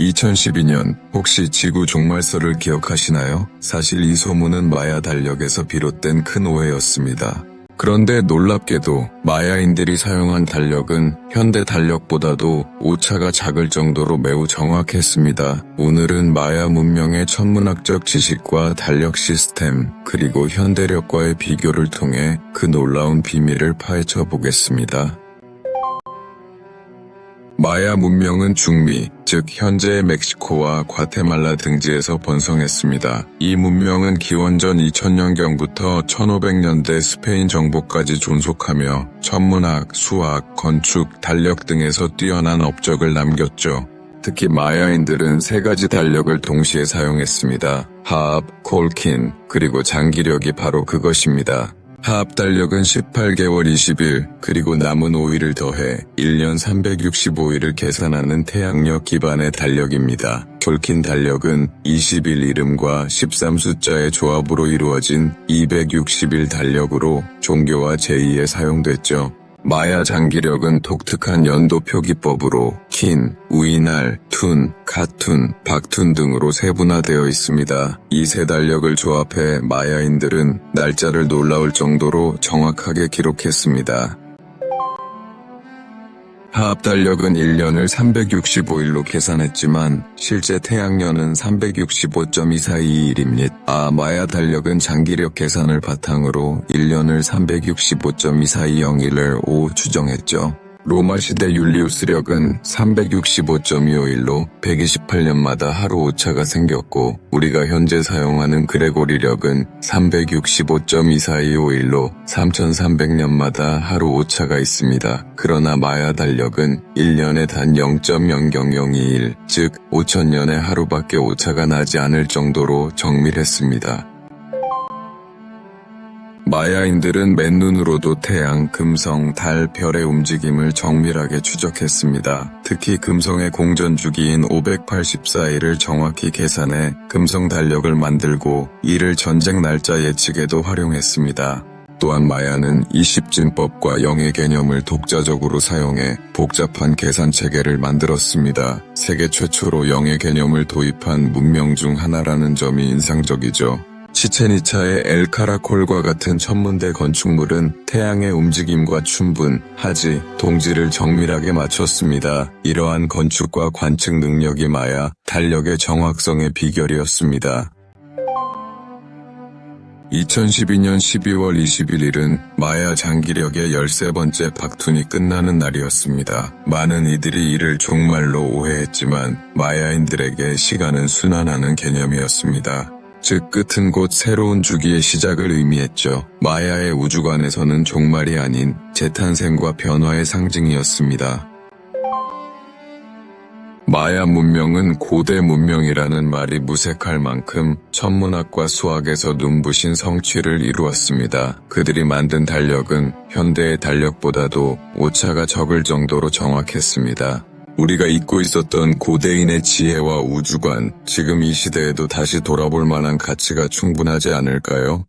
2012년 혹시 지구 종말설을 기억하시나요? 사실 이 소문은 마야 달력에서 비롯된 큰 오해였습니다. 그런데 놀랍게도 마야인들이 사용한 달력은 현대 달력보다도 오차가 작을 정도로 매우 정확했습니다. 오늘은 마야 문명의 천문학적 지식과 달력 시스템 그리고 현대력과의 비교를 통해 그 놀라운 비밀을 파헤쳐 보겠습니다. 마야 문명은 중미, 즉 현재의 멕시코와 과테말라 등지에서 번성했습니다. 이 문명은 기원전 2000년경부터 1500년대 스페인 정복까지 존속하며 천문학, 수학, 건축, 달력 등에서 뛰어난 업적을 남겼죠. 특히 마야인들은 세 가지 달력을 동시에 사용했습니다. 하합, 콜킨, 그리고 장기력이 바로 그것입니다. 하합 달력은 18개월 20일, 그리고 남은 5일을 더해 1년 365일을 계산하는 태양력 기반의 달력입니다. 콜킨 달력은 20일 이름과 13 숫자의 조합으로 이루어진 260일 달력으로 종교와 제의에 사용됐죠. 마야 장기력은 독특한 연도 표기법으로 킨, 우이날, 툰, 카툰, 박툰 등으로 세분화되어 있습니다. 이 세 달력을 조합해 마야인들은 날짜를 놀라울 정도로 정확하게 기록했습니다. 하합 달력은 1년을 365일로 계산했지만 실제 태양년은 365.242일입니다. 아, 마야 달력은 장기력 계산을 바탕으로 1년을 365.24201을 5 추정했죠. 로마 시대 율리우스력은 365.251로 128년마다 하루 오차가 생겼고 우리가 현재 사용하는 그레고리력은 365.24251로 3300년마다 하루 오차가 있습니다. 그러나 마야 달력은 1년에 단 0.00021, 즉 5000년에 하루밖에 오차가 나지 않을 정도로 정밀했습니다. 마야인들은 맨눈으로도 태양, 금성, 달, 별의 움직임을 정밀하게 추적했습니다. 특히 금성의 공전 주기인 584일을 정확히 계산해 금성 달력을 만들고 이를 전쟁 날짜 예측에도 활용했습니다. 또한 마야는 이십진법과 영의 개념을 독자적으로 사용해 복잡한 계산 체계를 만들었습니다. 세계 최초로 영의 개념을 도입한 문명 중 하나라는 점이 인상적이죠. 치체니차의 엘카라콜과 같은 천문대 건축물은 태양의 움직임과 춘분, 하지, 동지를 정밀하게 맞췄습니다. 이러한 건축과 관측 능력이 마야 달력의 정확성의 비결이었습니다. 2012년 12월 21일은 마야 장기력의 13번째 박툰이 끝나는 날이었습니다. 많은 이들이 이를 종말로 오해했지만 마야인들에게 시간은 순환하는 개념이었습니다. 즉 끝은 곧 새로운 주기의 시작을 의미했죠. 마야의 우주관에서는 종말이 아닌 재탄생과 변화의 상징이었습니다. 마야 문명은 고대 문명이라는 말이 무색할 만큼 천문학과 수학에서 눈부신 성취를 이루었습니다. 그들이 만든 달력은 현대의 달력보다도 오차가 적을 정도로 정확했습니다. 우리가 잊고 있었던 고대인의 지혜와 우주관, 지금 이 시대에도 다시 돌아볼 만한 가치가 충분하지 않을까요?